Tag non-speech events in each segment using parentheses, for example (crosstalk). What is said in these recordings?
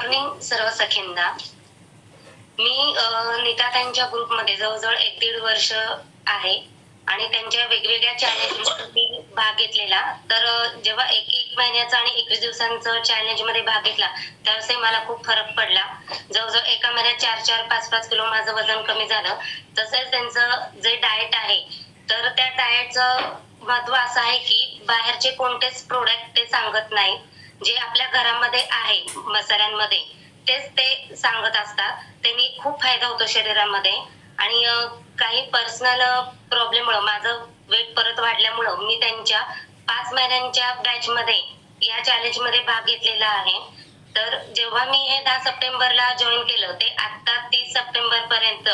Morning सर्व सखींना. मी नीता नीताताईंच्या ग्रुपमध्ये जवळजवळ एक दीड वर्ष आहे आणि त्यांच्या वेगवेगळ्या चॅलेंजमध्ये भाग घेतलेला. तर जेव्हा एक एक महिन्याचा आणि एकवीस दिवसांचं चॅलेंजमध्ये भाग घेतला त्यावेळेस मला खूप फरक पडला. जवळजवळ एका महिन्यात चार चार पाच पाच किलो माझं वजन कमी झालं. तसेच त्यांचं जे डाएट आहे तर त्या डाएटचं महत्त्व असं आहे की बाहेरचे कोणतेच प्रोडक्ट ते सांगत नाही. जे आपल्या घरामध्ये आहे मसाल्यांमध्ये तेच ते सांगत असतात. त्यांनी खूप फायदा होतो शरीरामध्ये. आणि काही पर्सनल प्रॉब्लेममुळं माझं वेट परत वाढल्यामुळं मी त्यांच्या पाच महिन्यांच्या बॅच मध्ये या चॅलेंजमध्ये भाग घेतलेला आहे. तर जेव्हा मी हे दहा सप्टेंबरला जॉईन केलं ते आता तीस सप्टेंबर पर्यंत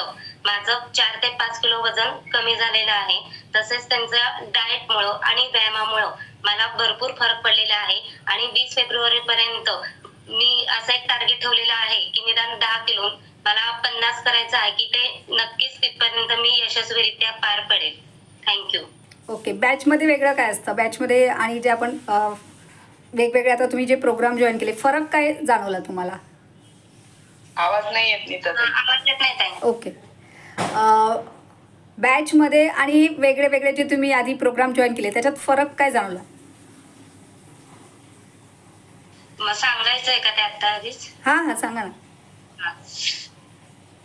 माझं चार ते पाच किलो वजन कमी झालेलं आहे. तसेच त्यांच्या डाएटमुळं आणि व्यायामामुळं मला भरपूर फरक पडलेला आहे. आणि वीस फेब्रुवारी पर्यंत मी असं एक टार्गेट ठेवलेलं आहे की निदान दहा किलो मला पन्नास करायचं आहे की ते नक्कीच तिथपर्यंत मी यशस्वीरित्या पार पडेल. थँक्यू ओके बॅचमध्ये वेगळं काय असतं? बॅचमध्ये आणि जे आपण वेगवेगळे आता तुम्ही जे प्रोग्राम जॉईन केले फरक काय जाणवला तुम्हाला? आवाज नाही येत नाही ओके बॅचमध्ये आणि वेगळे वेगळे जे तुम्ही आधी प्रोग्राम जॉईन केले त्याच्यात फरक काय जाणवला? मग सांगायचंय का ते आता आधीच? हां हां सांगा ना.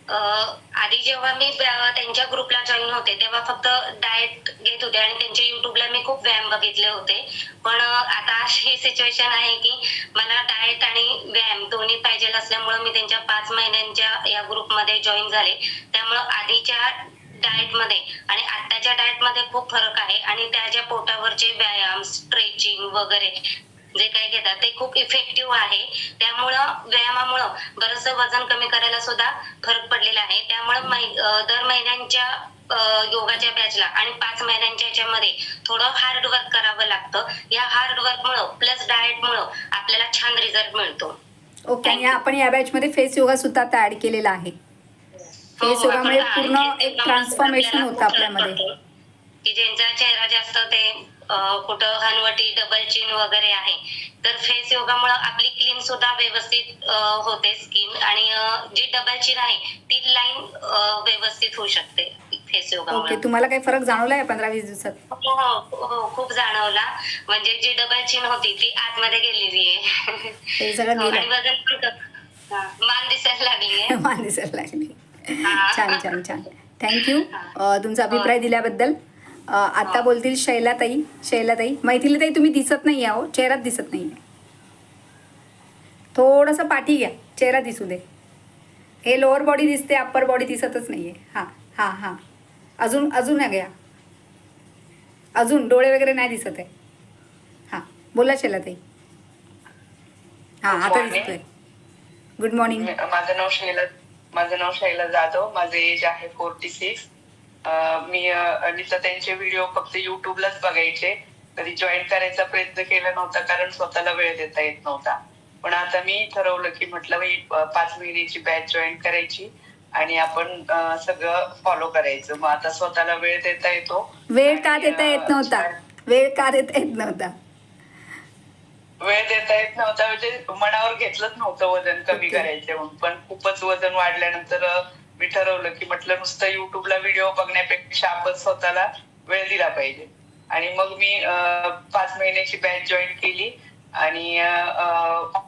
अं, आधी जेव्हा मी त्यांच्या ग्रुपला जॉईन होते तेव्हा फक्त डाएट घेत होते आणि त्यांच्या युट्यूबला मी खूप व्यायाम बघितले होते. पण अं, आता अशी सिच्युएशन आहे की मला डाएट आणि व्यायाम दोन्ही पाहिजे असल्यामुळे मी त्यांच्या पाच महिन्यांच्या या ग्रुपमध्ये जॉईन झाले. त्यामुळं आधीच्या डाएटमध्ये आणि आताच्या डाएटमध्ये खूप फरक आहे. आणि त्याच्या पोटावरचे व्यायाम स्ट्रेचिंग वगैरे जे काही घेतात ते खूप इफेक्टिव्ह आहे. त्यामुळं व्यायामामुळं बरंच वजन कमी करायला सुद्धा फरक पडलेला आहे. त्यामुळं दर महिन्यांच्या योगाच्या बॅचला आणि पाच महिन्यांच्या ह्याच्यामध्ये थोडं हार्ड वर्क करावं लागतं. या हार्ड वर्क मुळे प्लस डाएट मुळे आपल्याला छान रिझल्ट मिळतो. ओके आणि आपण या बॅचमध्ये फेस योगा सुद्धा आता ॲड केलेला आहे. हो, फेस योगामुळे आपण पूर्ण एक ट्रान्सफॉर्मेशन होतं आपल्यामध्ये. की ज्यांचा चेहरा जास्त ते कुठं हनवटी डबल चिन वगैरे आहे. तर फेस योगामुळे आपली क्लीन सुद्धा व्यवस्थित होते स्किन आणि जी डबल चिन आहे ती लाईन व्यवस्थित होऊ शकते फेस ओके योगामुळे तुम्हाला काही फरक जाणवला आहे पंधरा वीस दिवसात? हो हो हो खूप जाणवला. म्हणजे जी डबल चिन होती ती आतमध्ये गेलेली आहे. हो, आणि वजन पण हा, मान दिसायला लागली आहे. (laughs) मान दिसायला लागली. हा. छान छान छान. थँक्यू तुमचा अभिप्राय दिल्याबद्दल. अ, आता. बोलतील शैलाताई शैलाताई. मैथिलीताई तुम्ही दिसत नाही आहो चेहराच दिसत नाही. थोडंसं पाठी घ्या चेहरा दिसू दे. हे लोअर बॉडी दिसते अप्पर बॉडी दिसतच नाही आहे हां हां हां. अजून अजून घ्या. अजून डोळे वगैरे नाही दिसत आहे. हां बोला शैलाताई. हां आता. दिसतोय. गुड मॉर्निंग माझं नाव शैला माझं नाव शैला जाधव. माझं एज आहे फोर्टी सिक्स मी अं, नीता त्यांचे व्हिडिओ फक्त युट्यूबलाच बघायचे. कधी जॉईन करायचा प्रयत्न केला नव्हता कारण स्वतःला वेळ देता येत नव्हता. पण आता मी ठरवलं की म्हटलं पाच महिन्याची बॅच जॉईन करायची आणि आपण सगळं फॉलो करायचं. मग आता स्वतःला वेळ देता येतो. वेळ का देता येत नव्हता? वेळ का देता येत नव्हता? वेळ देता येत नव्हता म्हणजे मनावर घेतलंच नव्हतं वजन कमी. करायचं म्हणून. पण खूपच वजन वाढल्यानंतर मी ठरवलं की म्हटलं नुसतं युट्यूबला व्हिडिओ बघण्यापेक्षा आपण स्वतःला वेळ दिला पाहिजे. आणि मग मी पाच महिन्याची बॅच जॉईन केली आणि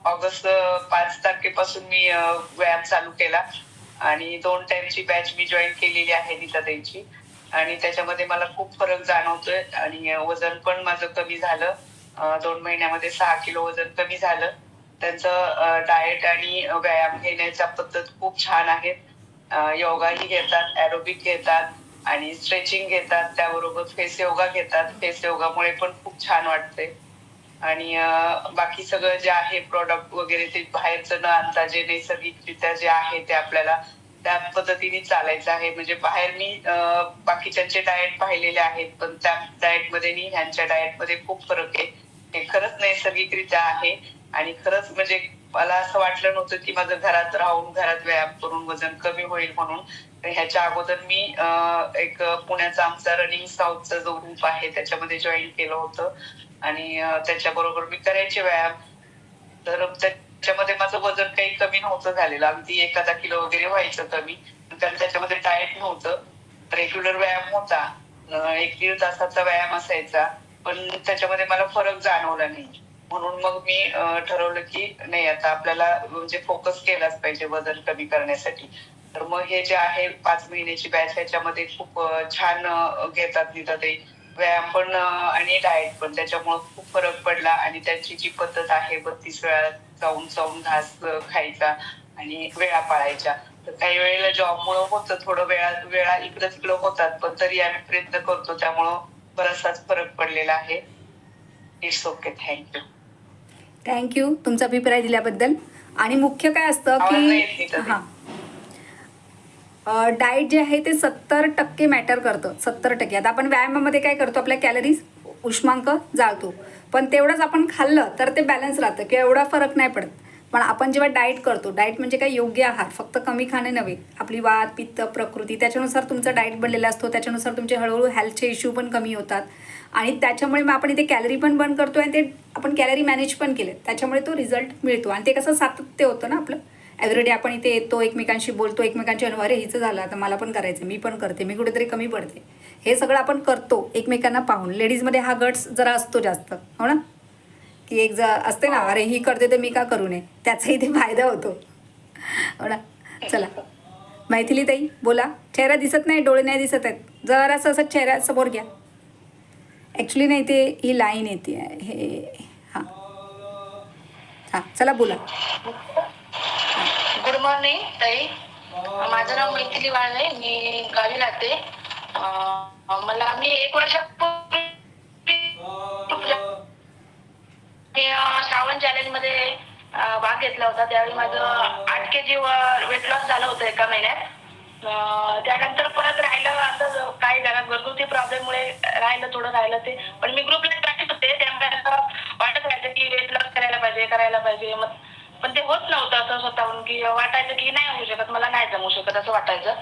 ऑगस्ट पाच तारखेपासून मी व्यायाम चालू केला. आणि दोन टाइमची बॅच मी जॉईन केलेली आहे तिथं त्यांची आणि त्याच्यामध्ये मला खूप फरक जाणवतोय आणि वजन पण माझं कमी झालं. दोन महिन्यामध्ये सहा किलो वजन कमी झालं. त्यांचं डाएट आणि व्यायाम घेण्याच्या पद्धत खूप छान आहेत. योगाही घेतात ॲरोबिक घेतात आणि स्ट्रेचिंग घेतात त्याबरोबर फेस योगा घेतात. फेस योगामुळे पण खूप छान वाटते. आणि बाकी सगळं जे आहे प्रॉडक्ट वगैरे ते बाहेरचं न आणता जे नैसर्गिकरित्या जे आहे ते आपल्याला त्या पद्धतीने चालायचं आहे. म्हणजे बाहेर मी बाकीच्यांचे डाएट पाहिलेले आहेत पण त्या डाएटमध्ये ह्यांच्या डाएटमध्ये खूप फरक आहे. हे खरंच नैसर्गिकरित्या आहे आणि खरंच म्हणजे मला असं वाटलं नव्हतं की माझं घरात राहून घरात व्यायाम करून वजन कमी होईल म्हणून. तर ह्याच्या अगोदर मी एक पुण्याचा आमचा रनिंग साऊथचा जो ग्रुप आहे त्याच्यामध्ये जॉईन केलं होतं. आणि त्याच्याबरोबर मी करायचे व्यायाम. तर त्याच्यामध्ये माझं वजन काही कमी नव्हतं झालेलं. अगदी एखादा किलो वगैरे व्हायचं कमी. कारण त्याच्यामध्ये डाएट नव्हतं. रेग्युलर व्यायाम होता. एक दीड तासाचा व्यायाम असायचा. पण त्याच्यामध्ये मला फरक जाणवला नाही. म्हणून मग मी ठरवलं की नाही आता आपल्याला म्हणजे फोकस केलाच पाहिजे वजन कमी करण्यासाठी. तर मग हे जे आहे पाच महिन्याची बॅच ह्याच्यामध्ये खूप छान घेतात तिथं ते. व्यायाम पण आणि डाएट पण. त्याच्यामुळे खूप फरक पडला आणि त्यांची जी पद्धत आहे बत्तीस वेळा चावून चावून घास खायचा आणि वेळा पाळायच्या तर काही वेळेला जॉबमुळे होतं थोडं वेळा वेळा इकडं तिकडं होतात पण तरी आम्ही प्रयत्न करतो. त्यामुळं बराचसाच फरक पडलेला आहे. इट्स ओके थँक्यू थँक्यू तुमचा अभिप्राय दिल्याबद्दल. आणि मुख्य काय असतं की. हां. डाएट जे आहे ते सत्तर टक्के मॅटर करतं. सत्तर टक्के. आता आपण व्यायामामध्ये काय करतो? आपल्या कॅलरीज उष्मांक जाळतो. पण तेवढंच आपण खाल्लं तर ते बॅलन्स राहतं किंवा एवढा फरक नाही पडत. पण आपण जेव्हा डाएट करतो डाएट म्हणजे काय? योग्य आहार फक्त कमी खाणे नव्हे. आपली वात पित्त प्रकृती त्याच्यानुसार तुमचा डाएट बनलेला असतो त्याच्यानुसार तुमचे हळूहळू हेल्थचे इश्यू पण कमी होतात. आणि त्याच्यामुळे मग आपण इथे कॅलरी पण बंद करतो आणि ते आपण कॅलरी मॅनेज पण केले त्याच्यामुळे तो रिझल्ट मिळतो. आणि ते कसं सातत्य होतं ना आपलं? एव्हरीडे आपण इथे येतो एकमेकांशी बोलतो एकमेकांच्या अनुभव हिचं झालं आता मला पण करायचं मी पण करते मी कुठेतरी कमी पडते. हे सगळं आपण करतो एकमेकांना पाहून. लेडीजमध्ये हा गट्स जरा असतो जास्त हो ना? की एक जर असते ना अरे ही करते तर मी का करू नये? त्याचा इथे फायदा होतो. हो ना? चला. मैथिली ताई बोला. चेहरा दिसत नाही डोळे नाही दिसत आहेत. जरासं असं चेहरा समोर घ्या. ॲक्च्युली नाही ते ही लाईन येते. हे हां. हां चला बोला. गुड मॉर्निंग ताई. माझं नाव मैथिली वाळवे मी गावी राहते. मला मी एक वर्षापूर्वी मी श्रावण चॅलेंजमध्ये भाग घेतला होता. त्यावेळी माझं आठ के जी वेट लॉस झालं होतं एका महिन्यात. त्यानंतर परत राहिलं असं काही घरात घरगुती प्रॉब्लेम मुळे राहिलं थोडं राहिलं ते. पण मी ग्रुपला टाकत होते. त्यामुळे असं वाटत राहायचं की वेट लॉस करायला पाहिजे करायला पाहिजे. मग पण ते होत नव्हतं असं स्वतःहून की वाटायचं की नाही होऊ शकत मला नाही जमू शकत असं वाटायचं.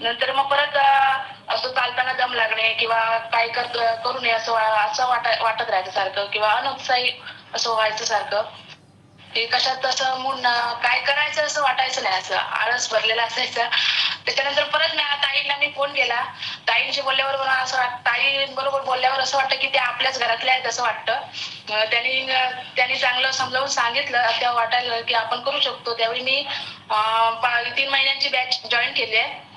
नंतर मग परत असं चालताना दम लागणे किंवा काय कर करू नये असं असं वाटत राहायचं सारखं किंवा अनुत्साही असं व्हायचं सारखं. ते कशात असं मूड काय करायचं असं वाटायचं नाही. असं आळस भरलेला असायचा. त्याच्यानंतर परत मी ताईंना मी फोन केला. ताईंशी बोलल्यावर मला असं ताईं बरोबर बोलल्यावर असं वाटतं की ते आपल्याच घरातले आहेत असं वाटतं. त्यांनी त्यांनी चांगलं समजावून सांगितलं. तेव्हा वाटायला की आपण करू शकतो. त्यावेळी मी पा- तीन महिन्यांची बॅच जॉईन केली आहे.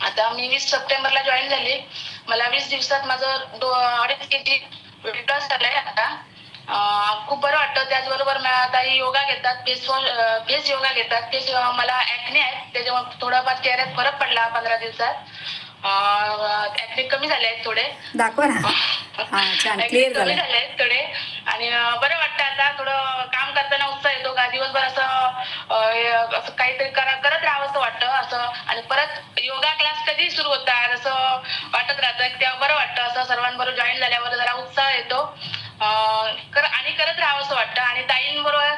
आता मी वीस सप्टेंबरला जॉईन झाली. मला वीस दिवसात माझं दो अडीच के जी वेट लॉस झालंय आता. खूप बरं वाटतं. त्याचबरोबर आता योगा घेतात फेस वॉश फेस योगा घेतात. ते मला ऍक्ने आहेत. त्याच्यामुळे थोडाफार चेहऱ्यात फरक पडला पंधरा दिवसात. ऍक्ने कमी झाले आहेत थोडे. दाखवा ना. (laughs) कमी झालं आहेत थोडे. आणि बरं वाटतं आता. थोडं काम करताना उत्साह येतो का? दिवसभर असं असं काहीतरी करा करत राहावं असं वाटतं. असं आणि परत योगा क्लास कधी सुरू होतात? असं वाटत राहतं. तेव्हा बरं वाटतं. असं सर्वांबरोबर जॉईन झाल्यावर जरा उत्साह येतो अं, कर आणि करत राहावं असं वाटतं. आणि ताईंबरोबर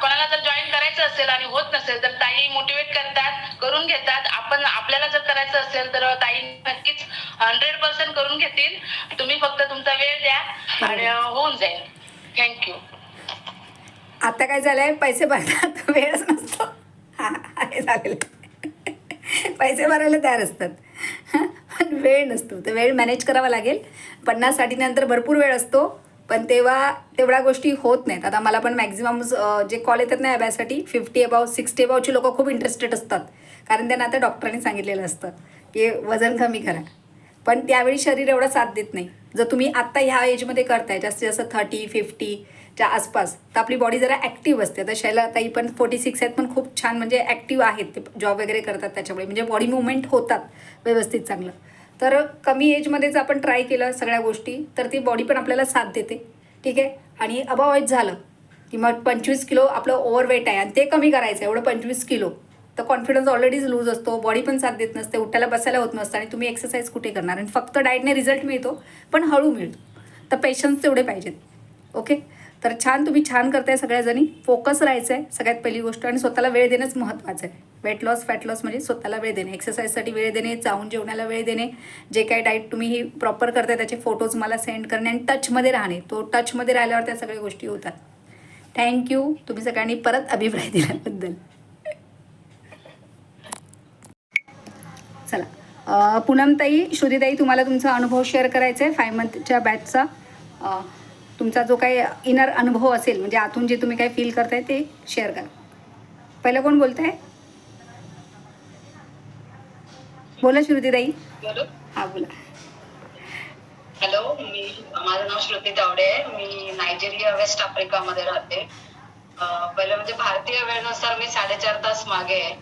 कोणाला जर जॉईन करायचं असेल आणि होत नसेल तर ताई मोटिवेट करतात करून घेतात. आपण आपल्याला जर करायचं असेल तर ताई नक्कीच हंड्रेड पर्सेंट करून घेतील. तुम्ही फक्त तुमचा वेळ द्या आणि होऊन जाईल. थँक्यू आता काय झालंय? पैसे भरतात. (laughs) वेळच नसतो. हा हे झालेलं. पैसे भरायला तयार असतात. (laughs) पण वेळ नसतो. तर वेळ मॅनेज करावा लागेल. पन्नास साठीनंतर भरपूर वेळ असतो. पण तेव्हा तेवढ्या गोष्टी होत नाहीत. आता मला पण मॅक्झिमम जे कॉल येतात ना अभ्यासाठी फिफ्टी अबाव सिक्स्टी अबावची लोक खूप इंटरेस्टेड असतात. कारण त्यांना आता डॉक्टरांनी सांगितलेलं असतं की वजन कमी करा. पण त्यावेळी शरीर एवढा साथ देत नाही. जर तुम्ही आत्ता ह्या एजमध्ये करताय जास्तीत जास्त थर्टी फिफ्टीच्या आसपास तर आपली बॉडी जरा ॲक्टिव्ह असते. आता शैला ताई पण फोर्टी सिक्स आहेत पण खूप छान म्हणजे ॲक्टिव्ह आहेत. ते जॉब वगैरे करतात त्याच्यामुळे. म्हणजे बॉडी मुवमेंट होतात व्यवस्थित चांगलं. तर कमी एजमध्येच आपण ट्राय केलं सगळ्या गोष्टी तर ती बॉडी पण आपल्याला साथ देते. ठीक आहे? आणि अबाव झालं की मग पंचवीस किलो आपलं ओव्हरवेट आहे आणि ते कमी करायचं एवढं पंचवीस किलो. तर कॉन्फिडन्स ऑलरेडीच लूज असतो बॉडी पण साथ देत नसते उठायला बसायला होत नसतं आणि तुम्ही एक्सरसाइज कुठे करणार? आणि फक्त डाएटने रिझल्ट मिळतो पण हळू मिळतो. तर पेशन्स तेवढे पाहिजेत. ओके तर छान तुम्ही छान करताय सगळ्याजणी. फोकस राहायचं आहे सगळ्यात पहिली गोष्ट. आणि स्वतःला वेळ देणंच महत्त्वाचं आहे. वेट लॉस फॅट लॉस म्हणजे स्वतःला वेळ देणे. एक्सरसाइजसाठी वेळ देणे चावून जेवणाला वेळ देणे. जे काही डाईट तुम्ही ही प्रॉपर करता त्याचे फोटोज मला सेंड करणे आणि टचमध्ये राहणे. तो टचमध्ये राहिल्यावर त्या सगळ्या गोष्टी होतात. थँक्यू तुम्ही सगळ्यांनी परत अभिप्राय दिल्याबद्दल. चला. पूनमताई श्रुतीताई तुम्हाला तुमचा अनुभव शेअर करायचा आहे फाय मंथच्या बॅचचा तुमचा जो काही इनर अनुभव असेल म्हणजे आतून जे तुम्ही काही फील करताय ते शेअर करा. पहिलं कोण बोलत आहे बोला श्रुतीताई. हां बोला. हॅलो मी माझं नाव श्रुती तावडे आहे. मी नायजेरिया वेस्ट आफ्रिकामध्ये राहते. अं, पहिलं म्हणजे भारतीय वेळेनुसार मी साडेचार तास मागे आहे.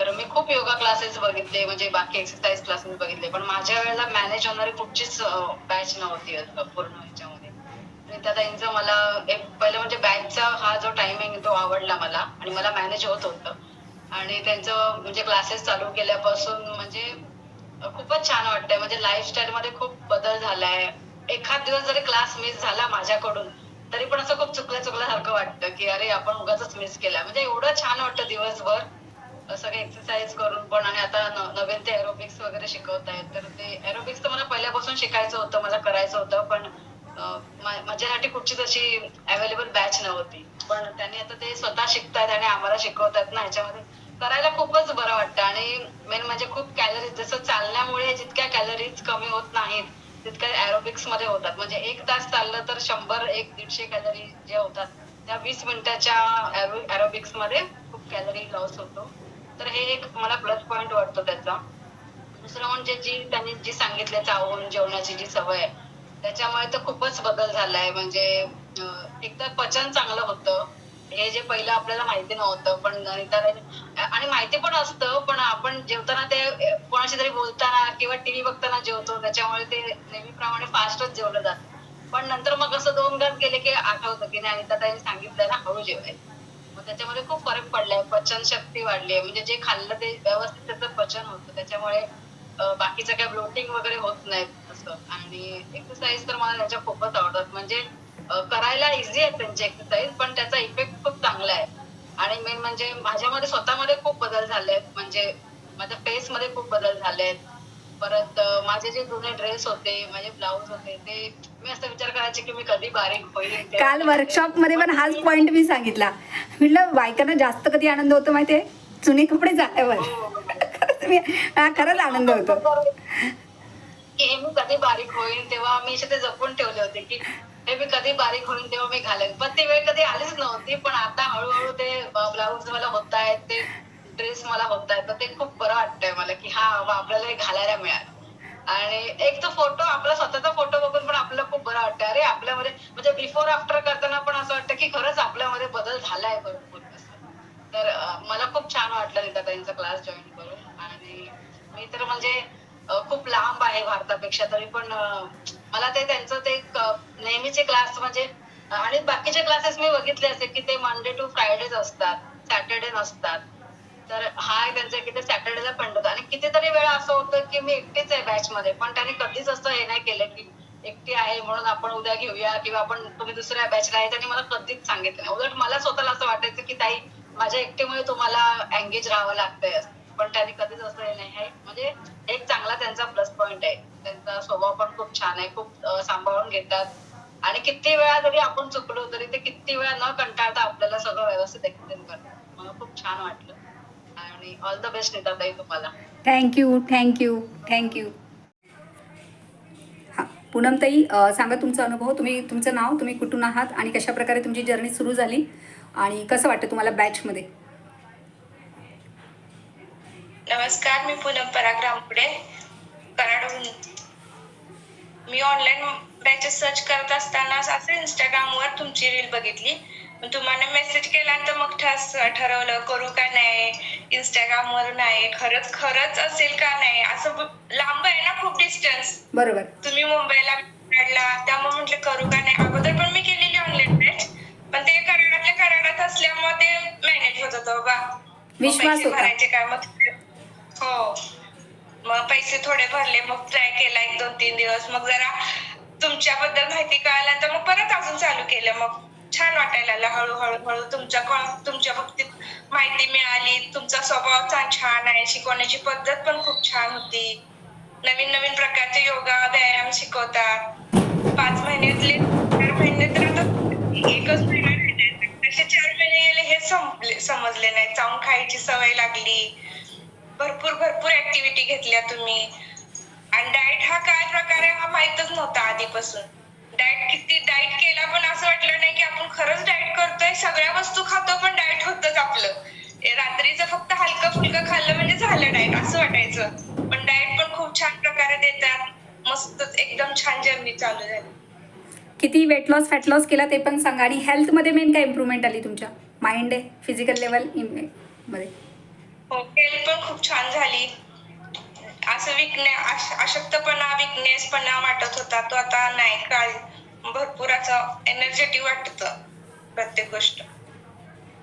तर मी खूप योगा क्लासेस बघितले म्हणजे बाकी एक्सरसाइज क्लासेस बघितले. पण माझ्या वेळेला मॅनेज होणारी कुठचीच बॅच नव्हती पूर्ण ह्याच्यामध्ये ताईंचा मला एक पहिलं म्हणजे बॅचचा हा जो टायमिंग तो आवडला मला आणि मला मॅनेज होत होतं. आणि त्यांचं म्हणजे क्लासेस चालू केल्यापासून म्हणजे खूपच छान वाटतंय. म्हणजे लाईफस्टाईल मध्ये खूप बदल झालाय. एखाद दिवस जरी क्लास मिस झाला माझ्याकडून तरी पण असं खूप चुकल्या चुकल्यासारखं वाटतं की अरे आपण उगाच मिस केला. म्हणजे एवढं छान वाटतं दिवसभर सगळे एक्सरसाइज करून पण आणि आता नवीन ते एरोबिक्स वगैरे शिकवतायत तर ते एरोबिक्स तर मला पहिल्यापासून शिकायचं होतं मला करायचं होतं पण माझ्यासाठी कुठचीच अशी अवेलेबल बॅच नव्हती. पण त्यांनी आता ते स्वतः शिकतायत आणि आम्हाला शिकवतात ना ह्याच्यामध्ये करायला खूपच बरं वाटतं. आणि मेन म्हणजे खूप कॅलरीज जसं चालण्यामुळे जितक्या कॅलरीज कमी होत नाहीत तितक्या एरोबिक्समध्ये होतात. म्हणजे एक तास चाललं तर शंभर एक दीडशे कॅलरी जे होतात त्या वीस मिनिटाच्या एरोबिक्समध्ये खूप कॅलरी लॉस होतो. तर हे एक मला प्लस पॉइंट वाटतो त्याचा. दुसरं म्हणजे जी त्यांनी जी सांगितले चावून जेवणाची जी सवय आहे त्याच्यामुळे तर खूपच बदल झालाय. म्हणजे एक तर पचन चांगलं होतं हे जे पहिलं आपल्याला माहिती नव्हतं पण गणिताला आणि माहिती पण असतं पण आपण जेवताना ते कोणाशी तरी बोलताना किंवा टीव्ही बघताना जेवतो त्याच्यामुळे ते नेहमीप्रमाणे फास्टच जेवलं जातं. पण नंतर मग असं दोन घात गेले की आठवतं की नाही अनिता ताईने सांगितलं ना हळू जेवायचं मग त्याच्यामध्ये खूप फरक पडलाय पचन शक्ती वाढली आहे. म्हणजे जे खाल्लं ते व्यवस्थित त्याचं पचन होतं. त्याच्यामुळे बाकीचं काय ब्लोटिंग वगैरे होत नाही असं. आणि एक्सरसाइज तर मला त्याच्या खूपच आवडतात. म्हणजे करायला इझी आहे त्यांचे एक्सरसाइज पण त्याचा इफेक्ट खूप चांगला आहे. आणि मेन म्हणजे माझ्यामध्ये स्वतःमध्ये खूप बदल झाले आहेत. म्हणजे माझ्या फेस मध्ये खूप बदल झाले आहेत. परत माझे जे जुने ड्रेस होते माझे ब्लाऊज होते ते मी असं विचार करायचे की मी कधी बारीक होईल. काल वर्कशॉपमध्ये पण हाच पॉईंट मी सांगितला. म्हटलं बायकांना जास्त कधी आनंद होतो माहिती आहे जुने कपडे झाल्यावर खरंच मी हा खरंच आनंद होतो. की हे मी कधी बारीक होईल तेव्हा मी असे ते जपून ठेवले होते की हे मी कधी बारीक होईल तेव्हा मी घालेन. पण ती वेळ कधी आलीच नव्हती पण आता हळूहळू ते ब्लाऊज मला होत आहेत ते ड्रेस मला होत आहेत तर ते खूप बरं वाटतंय मला की हा आपल्याला हे घालायला मिळालं. आणि एक तर फोटो आपला स्वतःचा फोटो बघून पण आपल्याला खूप बरं वाटतं अरे आपल्यामध्ये म्हणजे बिफोर आफ्टर करताना पण असं वाटतं की खरंच आपल्यामध्ये बदल झालाय भरपूर तर मला खूप छान वाटलं तिथं त्यांचा क्लास जॉईन करून. आणि मी तर म्हणजे खूप लांब आहे भारतापेक्षा तरी पण मला ते त्यांचं ते नेहमीचे क्लास म्हणजे आणि बाकीचे क्लासेस मी बघितले असे की ते मंडे टू फ्रायडेज असतात सॅटर्डे नसतात. तर हा त्यांचा किती सॅटर्डेला फंड होता. आणि कितीतरी वेळा असं होतं की मी एकटीच आहे बॅच मध्ये पण त्यांनी कधीच असं हे नाही केलं की एकटी आहे म्हणून आपण उद्या घेऊया किंवा आपण तुम्ही दुसऱ्या बॅचला आहे त्यांनी मला कधीच सांगितलं नाही. उलट मला स्वतःला असं वाटायचं की ताई माझ्या एकटीमुळे तुम्हाला एंगेज राहावं लागतंय. असं. पण त्यांनी कधीच असं हे नाही. म्हणजे एक चांगला त्यांचा प्लस पॉइंट आहे. त्यांचा स्वभाव पण खूप छान आहे. खूप सांभाळून घेतात. आणि किती वेळा जरी आपण चुकलो तरी ते किती वेळा न कंटाळता आपल्याला सगळं व्यवस्थित एक्सप्लेन करतात. मला खूप छान वाटलं. आणि ऑल द बेस्ट नेता ताई तुम्हाला. थँक्यू थँक्यू थँक्यू पूनम ताई सांगा तुमचा अनुभव. तुम्ही तुमचं नाव तुम्ही कुठून आहात आणि कशा प्रकारे तुमची जर्नी सुरू झाली? आणि कसं वाटतं तुम्हाला बॅचमध्ये नमस्कार मी पूनम पराग पुढे कराडहून. मी ऑनलाईन बॅचेस सर्च करत असताना असं इंस्टाग्रामवर तुमची रील बघितली. मग तुम्हाला मेसेज केल्यानंतर मग ठस ठरवलं करू का नाही? इंस्टाग्राम वर नाही. खरंच खरंच असेल का नाही? असं लांब आहे ना खूप डिस्टन्स बरोबर. तुम्ही मुंबईला काढला त्यामुळे म्हटलं करू का नाही? अगोदर पण मी केलेली ऑनलाईन बॅच पण ते कराडातल्या कराडात असल्यामुळे ते मॅनेज होत होतं बा. विश्वास. भरायचे काय? मग हो. मग पैसे थोडे भरले मग ट्राय केला एक दोन तीन दिवस. मग जरा तुमच्याबद्दल माहिती कळाल्यानंतर मग परत अजून चालू केलं. मग छान वाटायला लागलं. हळूहळू हळू तुमच्या तुमच्या बाबतीत माहिती मिळाली. तुमचा स्वभाव छान आहे. शिकवण्याची पद्धत पण खूप छान होती. नवीन नवीन प्रकारचे योगा व्यायाम शिकवतात पाच महिन्यातले चार महिने तर आता एकच महिना तसे चार महिने गेले हे संपले समजले नाही. चावून खायची सवय लागली. भरपूर भरपूर ऍक्टिव्हिटी घेतल्या तुम्ही. आणि डाएट हा काय प्रकार आहे हा माहितच नव्हता आधीपासून. डाएट किती डाएट केला पण असं वाटलं नाही की आपण खरंच डाएट करतोय सगळ्या वस्तू खातो पण डाएट होतच आपलं. रात्रीचं फक्त हलकं फुलकं खाल्लं म्हणजे झालं डाएट असं वाटायचं. पण डाएट पण खूप छान प्रकारे देतात. मस्तच एकदम छान जर्नी चालू झाली. किती वेट लॉस फॅट लॉस केला ते पण सांगा. आणि हेल्थमध्ये मेन काय इम्प्रूव्हमेंट आली तुमच्या? माइंड आहे? फिजिकल लेवलमध्ये? हो हेल्थ पण खूप छान झाली. असं विकणे अशक्तपणा विकनेसपणा वाटत होता. तो आता नाही काल. भरपूर असं एनर्जेटिक वाटत प्रत्येक गोष्ट.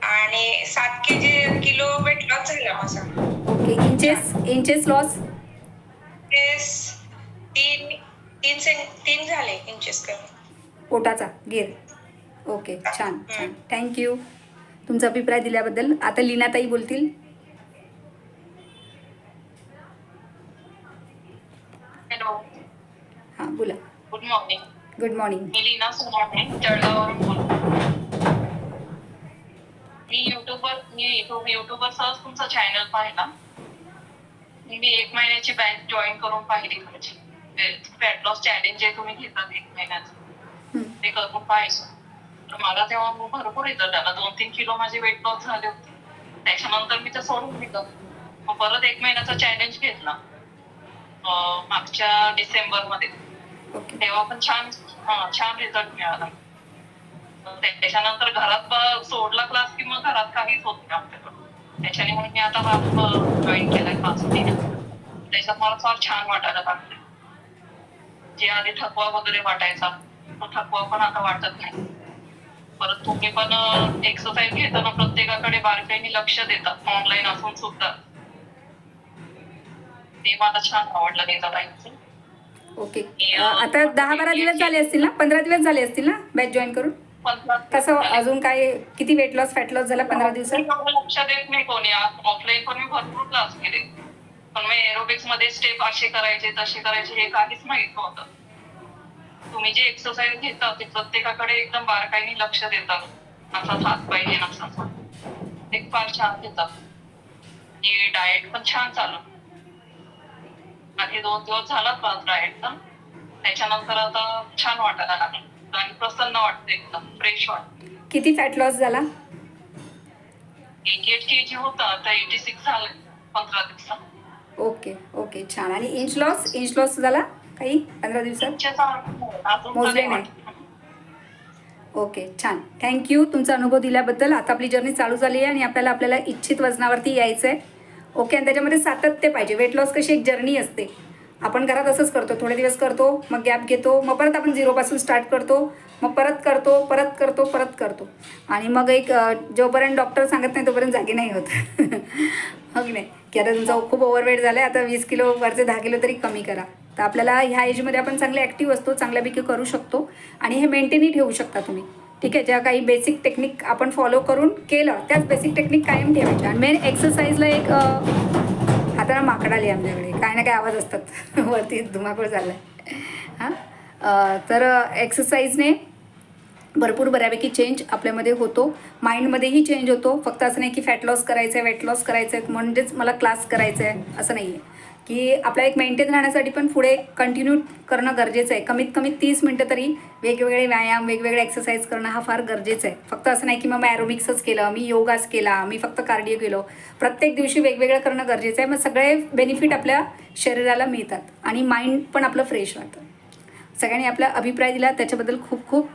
आणि सात K G kilo weight loss झाला माझा. ओके इंचेस इंचेस लॉस केस तीन तीन से तीन झाले इंचेस कमी. पोटाचा गिर ओके छान छान. थँक्यू तुमचा अभिप्राय दिल्याबद्दल. आता लीनाताई बोलतील हॅलो हां बोला. गुड मॉर्निंग गुड मॉर्निंग मी लीना सोनावणे जळगाववरून बोलतो. मी युट्यूबवर मी युट्यूब युट्यूबवर सहज तुमचा चॅनल पाहिला. मी एक महिन्याची बॅच जॉईन करून पाहिली तुमची फॅट लॉस चॅलेंज जे तुम्ही घेतात एक महिन्याचं. ते करून पाहायचं. तर मला तेव्हा भरपूर रिझल्ट आला दोन तीन किलो माझे वेट लॉस झाले होते. त्याच्यानंतर मी ते सोडून दिलं. मग परत एक महिन्याचा चॅलेंज घेतला. मागच्या डिसेंबरमध्ये तेव्हा पण छान हा, छान रिझल्ट मिळाला. त्याच्यानंतर घरात सोडला क्लास की मग घरात काहीच होत नाही आमच्याकडून. त्याच्याने म्हणून मी आता हा जॉईन केलाय पाच त्याच्यात मला फार छान वाटायला लागले. जे आधी थकवा वगैरे वाटायचा तो थकवा पण आता वाटत नाही. परत तुम्ही पण एक्सरसाइज घेताना प्रत्येकाकडे बारकाईने लक्ष देतात ऑनलाईन असून सुद्धा. ते मला छान आवडलं नीताताईंचं ओके. आता दहा बारा दिवस झाले असतील ना? पंधरा दिवस झाले असतील ना बॅच जॉईन करून? कसं अजून काय किती वेट लॉस फॅट लॉस झाला पंधरा दिवसात? लक्ष देत नाही कोणी. ऑफलाईन पण मी भरपूर क्लास केले. पण मी एरोबिक्समध्ये स्टेप असे करायचे तसे करायचे हे काहीच माहीत नव्हतं. तुम्ही जे एक्सरसाइज घेता ते प्रत्येकाकडे एकदम बारकाईने लक्ष देतात. असाच हात पाहिजे असाच ते फार छान देतात. आणि डाएट पण छान चालू. आधी दोन दिवस झाला त्रास डाएटचा त्याच्यानंतर आता छान वाटायला लागलं. आणि प्रसन्न वाटतं एकदम फ्रेश वाटतं किती फॅट लॉस झाला? एटी एट के जी होता आता एटी सिक्स झालं पंधरा दिवसात. ओके ओके छान. आणि इंच लॉस इंच लॉस झाला काही? पंधरा दिवसात? मोजले नाही. ओके छान. थँक्यू तुमचा अनुभव दिल्याबद्दल. आता आपली जर्नी चालू झाली आहे आणि आपल्याला आपल्याला इच्छित वजनावरती यायचं आहे ओके आणि त्याच्यामध्ये सातत्य पाहिजे. वेट लॉस कशी एक जर्नी असते. आपण घरात असंच करतो थोडे दिवस करतो मग गॅप घेतो मग परत आपण झिरोपासून स्टार्ट करतो मग परत करतो परत करतो परत करतो. आणि मग एक जोपर्यंत डॉक्टर सांगत नाही तोपर्यंत जागी नाही होत. (laughs) हो की नाही? की आता तुमचा खूप ओव्हरवेट झाला आहे आता वीस किलो वरचे दहा किलो तरी कमी करा. तर आपल्याला ह्या एजमध्ये आपण चांगले ॲक्टिव्ह असतो चांगल्यापैकी करू शकतो. आणि हे मेंटेनही ठेवू शकता तुम्ही. ठीक आहे ज्या काही बेसिक टेक्निक आपण फॉलो करून केलं त्याच बेसिक टेक्निक कायम ठेवायच्या आणि मेन एक्सरसाइजला एक हाताला माकड आली आमच्याकडे. काय ना काय आवाज असतात. (laughs) वरती धुमाकूळ चालला आहे हां तर एक्सरसाइजने भरपूर बऱ्यापैकी चेंज आपल्यामध्ये होतो. माइंडमध्येही चेंज होतो. फक्त असं नाही की फॅट लॉस करायचं आहे वेट लॉस करायचं आहे म्हणजेच मला क्लास करायचं आहे असं नाही आहे की आपल्या एक मेंटेन राहण्यासाठी पण पुढे कंटिन्यू करणं गरजेचं आहे. कमीत कमी तीस मिनटं तरी वेगवेगळे व्यायाम वेगवेगळे एक्सरसाइज करणं हा फार गरजेचं आहे. फक्त असं नाही की मग ॲरोमिक्सच ॲरोबिक्सच केलं मी योगाच केला मी फक्त कार्डिओ केलो. प्रत्येक दिवशी वेगवेगळं करणं गरजेचं आहे. मग सगळे बेनिफिट आपल्या शरीराला मिळतात आणि माइंड पण आपलं फ्रेश राहतं. सगळ्यांनी आपला अभिप्राय दिला त्याच्याबद्दल खूप खूप